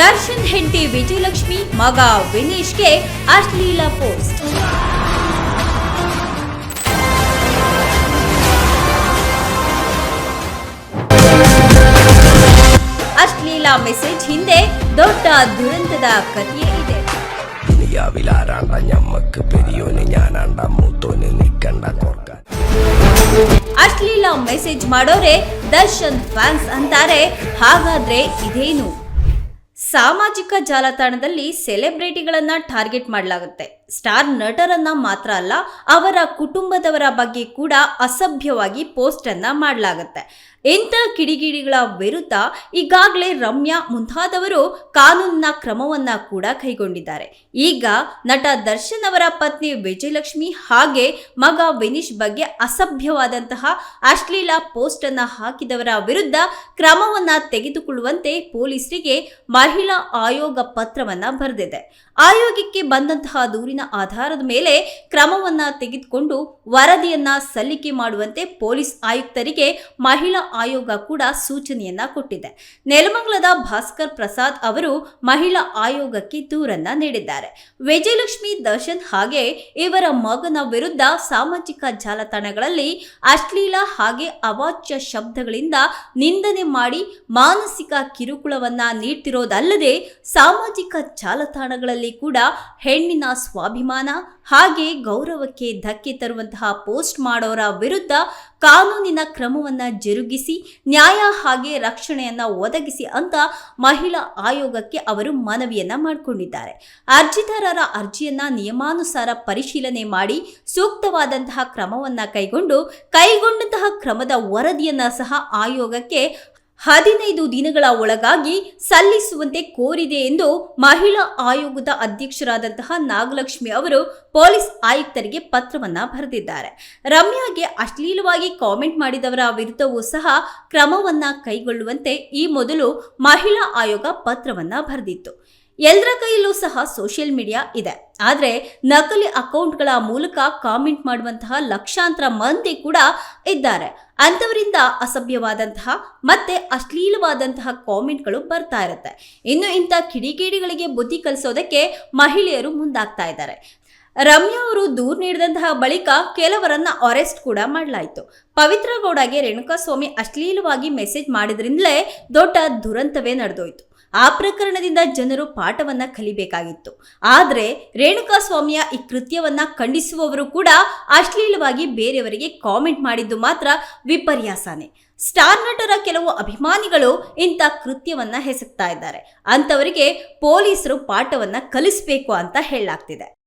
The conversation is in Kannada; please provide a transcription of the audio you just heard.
ದರ್ಶನ್ ಹೆಂಡತಿ ವಿಜಯಲಕ್ಷ್ಮಿ ಮಗ ವಿನೀಶ್ಗೆ ಅಶ್ಲೀಲ ಪೋಸ್ಟ್. ಅಶ್ಲೀಲ ಮೆಸೇಜ್ ಹಿಂದೆ ದೊಡ್ಡ ದುರಂತದ ಕಥೆಯೇ ಇದೆ. ಅಶ್ಲೀಲ ಮೆಸೇಜ್ ಮಾಡೋರೆ ದರ್ಶನ್ ಫ್ಯಾನ್ಸ್ ಅಂತಾರೆ ಹಾಗಾದ್ರೆ ಇದೇನು? ಸಾಮಾಜಿಕ ಜಾಲತಾಣದಲ್ಲಿ ಸೆಲೆಬ್ರಿಟಿಗಳನ್ನು ಟಾರ್ಗೆಟ್ ಮಾಡಲಾಗುತ್ತೆ. ಸ್ಟಾರ್ ನಟರನ್ನ ಮಾತ್ರ ಅಲ್ಲ, ಅವರ ಕುಟುಂಬದವರ ಬಗ್ಗೆ ಕೂಡ ಅಸಭ್ಯವಾಗಿ ಪೋಸ್ಟ್ ಅನ್ನ ಮಾಡಲಾಗುತ್ತೆ. ಇಂಥ ಕಿಡಿಗಿಡಿಗಳ ವಿರುದ್ಧ ಈಗಾಗಲೇ ರಮ್ಯಾ ಮುಂತಾದವರು ಕಾನೂನಿನ ಕ್ರಮವನ್ನ ಕೂಡ ಕೈಗೊಂಡಿದ್ದಾರೆ. ಈಗ ನಟ ದರ್ಶನ್ ಅವರ ಪತ್ನಿ ವಿಜಯಲಕ್ಷ್ಮಿ ಹಾಗೆ ಮಗ ವಿನೀಶ್ ಬಗ್ಗೆ ಅಸಭ್ಯವಾದಂತಹ ಅಶ್ಲೀಲ ಪೋಸ್ಟ್ ಅನ್ನ ಹಾಕಿದವರ ವಿರುದ್ಧ ಕ್ರಮವನ್ನ ತೆಗೆದುಕೊಳ್ಳುವಂತೆ ಪೊಲೀಸರಿಗೆ ಮಹಿಳಾ ಆಯೋಗ ಪತ್ರವನ್ನ ಬರೆದಿದೆ. ಆಯೋಗಕ್ಕೆ ಬಂದಂತಹ ದೂರಿನ ಆಧಾರದ ಮೇಲೆ ಕ್ರಮವನ್ನ ತೆಗೆದುಕೊಂಡು ವರದಿಯನ್ನ ಸಲ್ಲಿಕೆ ಮಾಡುವಂತೆ ಪೊಲೀಸ್ ಆಯುಕ್ತರಿಗೆ ಮಹಿಳಾ ಆಯೋಗ ಕೂಡ ಸೂಚನೆಯನ್ನ ಕೊಟ್ಟಿದೆ. ನೆಲಮಂಗಲದ ಭಾಸ್ಕರ್ ಪ್ರಸಾದ್ ಅವರು ಮಹಿಳಾ ಆಯೋಗಕ್ಕೆ ದೂರನ್ನ ನೀಡಿದ್ದಾರೆ. ವಿಜಯಲಕ್ಷ್ಮಿ ದರ್ಶನ್ ಹಾಗೆ ಇವರ ಮಗನ ವಿರುದ್ಧ ಸಾಮಾಜಿಕ ಜಾಲತಾಣಗಳಲ್ಲಿ ಅಶ್ಲೀಲ ಹಾಗೆ ಅವಾಚ್ಯ ಶಬ್ದಗಳಿಂದ ನಿಂದನೆ ಮಾಡಿ ಮಾನಸಿಕ ಕಿರುಕುಳವನ್ನ ನೀಡ್ತಿರೋದಲ್ಲದೆ ಸಾಮಾಜಿಕ ಜಾಲತಾಣಗಳಲ್ಲಿ ಕೂಡ ಹೆಣ್ಣಿನ ಸ್ವಾಭಿಮಾನ ಹಾಗೆ ಗೌರವಕ್ಕೆ ಧಕ್ಕೆ ತರುವಂತಹ ಪೋಸ್ಟ್ ಮಾಡೋರ ವಿರುದ್ಧ ಕಾನೂನಿನ ಕ್ರಮವನ್ನ ಜರುಗಿಸಿ, ನ್ಯಾಯ ಹಾಗೆ ರಕ್ಷಣೆಯನ್ನ ಒದಗಿಸಿ ಅಂತ ಮಹಿಳಾ ಆಯೋಗಕ್ಕೆ ಅವರು ಮನವಿಯನ್ನ ಮಾಡಿಕೊಂಡಿದ್ದಾರೆ. ಅರ್ಜಿದಾರರ ಅರ್ಜಿಯನ್ನ ನಿಯಮಾನುಸಾರ ಪರಿಶೀಲನೆ ಮಾಡಿ, ಸೂಕ್ತವಾದಂತಹ ಕ್ರಮವನ್ನ ಕೈಗೊಂಡು, ಕೈಗೊಂಡಂತಹ ಕ್ರಮದ ವರದಿಯನ್ನ ಸಹ ಆಯೋಗಕ್ಕೆ ಹದಿನೈದು ದಿನಗಳ ಒಳಗಾಗಿ ಸಲ್ಲಿಸುವಂತೆ ಕೋರಿದೆ ಎಂದು ಮಹಿಳಾ ಆಯೋಗದ ಅಧ್ಯಕ್ಷರಾದಂತಹ ನಾಗಲಕ್ಷ್ಮಿ ಅವರು ಪೊಲೀಸ್ ಆಯುಕ್ತರಿಗೆ ಪತ್ರವನ್ನ ಬರೆದಿದ್ದಾರೆ. ರಮ್ಯಾಗೆ ಅಶ್ಲೀಲವಾಗಿ ಕಾಮೆಂಟ್ ಮಾಡಿದವರ ವಿರುದ್ಧವೂ ಸಹ ಕ್ರಮವನ್ನ ಕೈಗೊಳ್ಳುವಂತೆ ಈ ಮೊದಲು ಮಹಿಳಾ ಆಯೋಗ ಪತ್ರವನ್ನ ಬರೆದಿತ್ತು. ಎಲ್ಲರ ಕೈಯಲ್ಲೂ ಸಹ ಸೋಷಿಯಲ್ ಮೀಡಿಯಾ ಇದೆ. ಆದರೆ ನಕಲಿ ಅಕೌಂಟ್ಗಳ ಮೂಲಕ ಕಾಮೆಂಟ್ ಮಾಡುವಂತಹ ಲಕ್ಷಾಂತರ ಮಂದಿ ಕೂಡ ಇದ್ದಾರೆ. ಅಂಥವರಿಂದ ಅಸಭ್ಯವಾದಂತಹ ಮತ್ತೆ ಅಶ್ಲೀಲವಾದಂತಹ ಕಾಮೆಂಟ್ಗಳು ಬರ್ತಾ ಇರುತ್ತೆ. ಇನ್ನು ಇಂಥ ಕಿಡಿಗೇಡಿಗಳಿಗೆ ಬುದ್ಧಿ ಕಲಿಸೋದಕ್ಕೆ ಮಹಿಳೆಯರು ಮುಂದಾಗ್ತಾ ಇದ್ದಾರೆ. ರಮ್ಯಾ ಅವರು ದೂರು ನೀಡಿದಂತಹ ಬಳಿಕ ಕೆಲವರನ್ನ ಅರೆಸ್ಟ್ ಕೂಡ ಮಾಡಲಾಯಿತು. ಪವಿತ್ರ ಗೌಡಗೆ ರೇಣುಕಾಸ್ವಾಮಿ ಅಶ್ಲೀಲವಾಗಿ ಮೆಸೇಜ್ ಮಾಡಿದ್ರಿಂದಲೇ ದೊಡ್ಡ ದುರಂತವೇ ನಡೆದೋಯ್ತು. ಆ ಪ್ರಕರಣದಿಂದ ಜನರು ಪಾಠವನ್ನ ಕಲಿಬೇಕಾಗಿತ್ತು. ಆದರೆ ರೇಣುಕಾಸ್ವಾಮಿಯ ಈ ಕೃತ್ಯವನ್ನ ಖಂಡಿಸುವವರು ಕೂಡ ಅಶ್ಲೀಲವಾಗಿ ಬೇರೆಯವರಿಗೆ ಕಾಮೆಂಟ್ ಮಾಡಿದ್ದು ಮಾತ್ರ ವಿಪರ್ಯಾಸನೇ. ಸ್ಟಾರ್ ನಟರ ಕೆಲವು ಅಭಿಮಾನಿಗಳು ಇಂಥ ಕೃತ್ಯವನ್ನ ಹೆಸಕ್ತಾ ಇದ್ದಾರೆ. ಅಂಥವರಿಗೆ ಪೊಲೀಸರು ಪಾಠವನ್ನ ಕಲಿಸಬೇಕು ಅಂತ ಹೇಳಲಾಗ್ತಿದೆ.